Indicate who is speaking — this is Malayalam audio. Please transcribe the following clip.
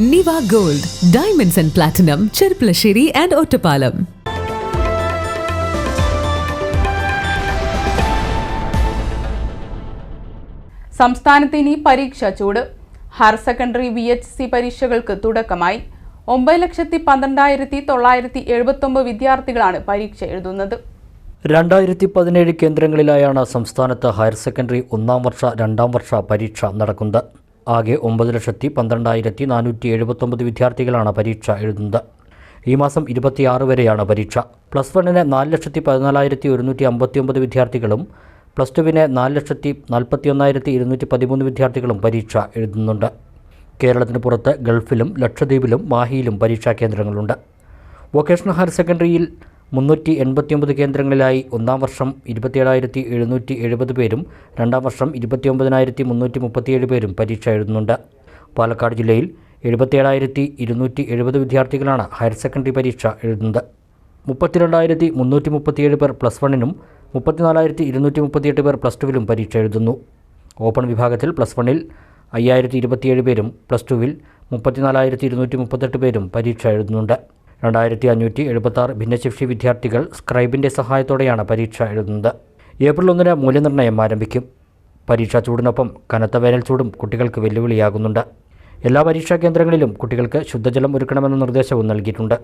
Speaker 1: നിവ gold diamonds and platinum Cherpulassery and Ottapalam
Speaker 2: സംസ്ഥാനത്ത് ഇനി പരീക്ഷ ചൂട്. Higher secondary V H C പരീക്ഷകൾക്ക് തുടക്കമായി. ഒമ്പത് ലക്ഷത്തി പന്ത്രണ്ടായിരത്തി തൊള്ളായിരത്തി എഴുപത്തൊമ്പത് വിദ്യാർത്ഥികളാണ് പരീക്ഷ എഴുതുന്നത്.
Speaker 3: രണ്ടായിരത്തി പതിനേഴ് കേന്ദ്രങ്ങളിലായാണ് സംസ്ഥാനത്ത് ഹയർ സെക്കൻഡറി ഒന്നാം വർഷ രണ്ടാം വർഷ പരീക്ഷ നടക്കുന്നത്. ആകെ ഒമ്പത് ലക്ഷത്തി പന്ത്രണ്ടായിരത്തി നാനൂറ്റി എഴുപത്തൊമ്പത് വിദ്യാർത്ഥികളാണ് പരീക്ഷ എഴുതുന്നത്. ഈ മാസം ഇരുപത്തിയാറ് വരെയാണ് പരീക്ഷ. പ്ലസ് വണ്ണിന് നാല് ലക്ഷത്തി പതിനാലായിരത്തി ഒരുന്നൂറ്റി അമ്പത്തി ഒമ്പത് വിദ്യാർത്ഥികളും പ്ലസ് ടുവിന് നാല് ലക്ഷത്തി നാൽപ്പത്തി ഒന്നായിരത്തി ഇരുന്നൂറ്റി പതിമൂന്ന് വിദ്യാർത്ഥികളും പരീക്ഷ എഴുതുന്നുണ്ട്. കേരളത്തിന് പുറത്ത് ഗൾഫിലും ലക്ഷദ്വീപിലും മാഹിയിലും പരീക്ഷാ കേന്ദ്രങ്ങളുണ്ട്. വൊക്കേഷണൽ ഹയർ സെക്കൻഡറിയിൽ മുന്നൂറ്റി എൺപത്തിയൊമ്പത് കേന്ദ്രങ്ങളിലായി ഒന്നാം വർഷം ഇരുപത്തിയേഴായിരത്തി എഴുന്നൂറ്റി എഴുപത് പേരും രണ്ടാം വർഷം ഇരുപത്തിയൊമ്പതിനായിരത്തി മുന്നൂറ്റി മുപ്പത്തിയേഴ് പേരും പരീക്ഷ എഴുതുന്നുണ്ട്. പാലക്കാട് ജില്ലയിൽ എഴുപത്തിയേഴായിരത്തി ഇരുന്നൂറ്റി എഴുപത് വിദ്യാർത്ഥികളാണ് ഹയർ സെക്കൻഡറി പരീക്ഷ എഴുതുന്നത്. മുപ്പത്തിരണ്ടായിരത്തി മുന്നൂറ്റി മുപ്പത്തിയേഴ് പേർ പ്ലസ് വണ്ണിനും മുപ്പത്തിനാലായിരത്തി ഇരുന്നൂറ്റി മുപ്പത്തിയെട്ട് പേർ പ്ലസ് ടുവിലും പരീക്ഷ എഴുതുന്നു. ഓപ്പൺ വിഭാഗത്തിൽ പ്ലസ് വണ്ണിൽ അയ്യായിരത്തി ഇരുപത്തിയേഴ് പേരും പ്ലസ് ടുവിൽ മുപ്പത്തിനാലായിരത്തി ഇരുന്നൂറ്റി മുപ്പത്തെട്ട് പേരും പരീക്ഷ എഴുതുന്നുണ്ട്. രണ്ടായിരത്തി അഞ്ഞൂറ്റി എഴുപത്താറ് ഭിന്നശേഷി വിദ്യാർത്ഥികൾ സ്ക്രൈബിന്റെ സഹായത്തോടെയാണ് പരീക്ഷ എഴുതുന്നത്. ഏപ്രിൽ ഒന്നിന് മൂല്യനിർണയം ആരംഭിക്കും. പരീക്ഷാ ചൂടിനൊപ്പം കനത്ത വേനൽ ചൂടും കുട്ടികൾക്ക് വെല്ലുവിളിയാകുന്നുണ്ട്. എല്ലാ പരീക്ഷാ കേന്ദ്രങ്ങളിലും കുട്ടികൾക്ക് ശുദ്ധജലം ഒരുക്കണമെന്ന നിർദ്ദേശവും നൽകിയിട്ടുണ്ട്.